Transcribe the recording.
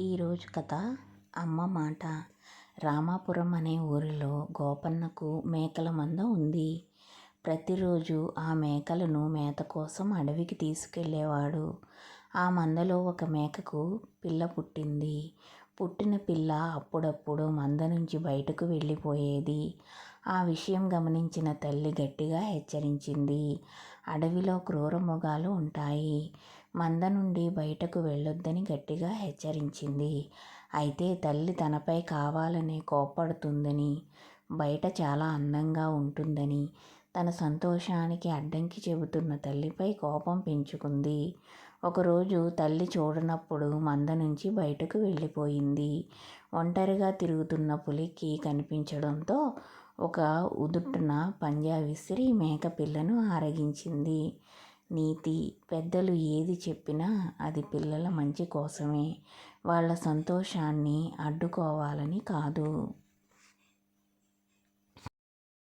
ఈరోజు కథ అమ్మ మాట. రామాపురం అనే ఊరిలో గోపన్నకు మేకల మంద ఉంది. ప్రతిరోజు ఆ మేకలను మేత కోసం అడవికి తీసుకెళ్ళేవాడు. ఆ మందలో ఒక మేకకు పిల్ల పుట్టింది. పుట్టిన పిల్ల అప్పుడప్పుడు మంద నుంచి బయటకు వెళ్ళిపోయేది. ఆ విషయం గమనించిన తల్లి గట్టిగా హెచ్చరించింది. అడవిలో క్రూర మృగాలు ఉంటాయి. మంద నుండి బయటకు వెళ్ళొద్దని గట్టిగా హెచ్చరించింది. అయితే తల్లి తనపై కావాలని కోప్పడుతుందని బయట చాలా అందంగా ఉంటుందని తన సంతోషానికి అడ్డంకి చెబుతున్న తల్లిపై కోపం పెంచుకుంది. ఒకరోజు తల్లి చూడనప్పుడు మంద నుంచి బయటకు వెళ్ళిపోయింది. ఒంటరిగా తిరుగుతున్న పులికి కనిపించడంతో ఒక ఉదుట్టున పంజా విసిరి మేక పిల్లను ఆరగించింది. నీతి. పెద్దలు ఏది చెప్పినా అది పిల్లల మంచి కోసమే. వాళ్ళ సంతోషాన్ని అడ్డుకోవాలని కాదు.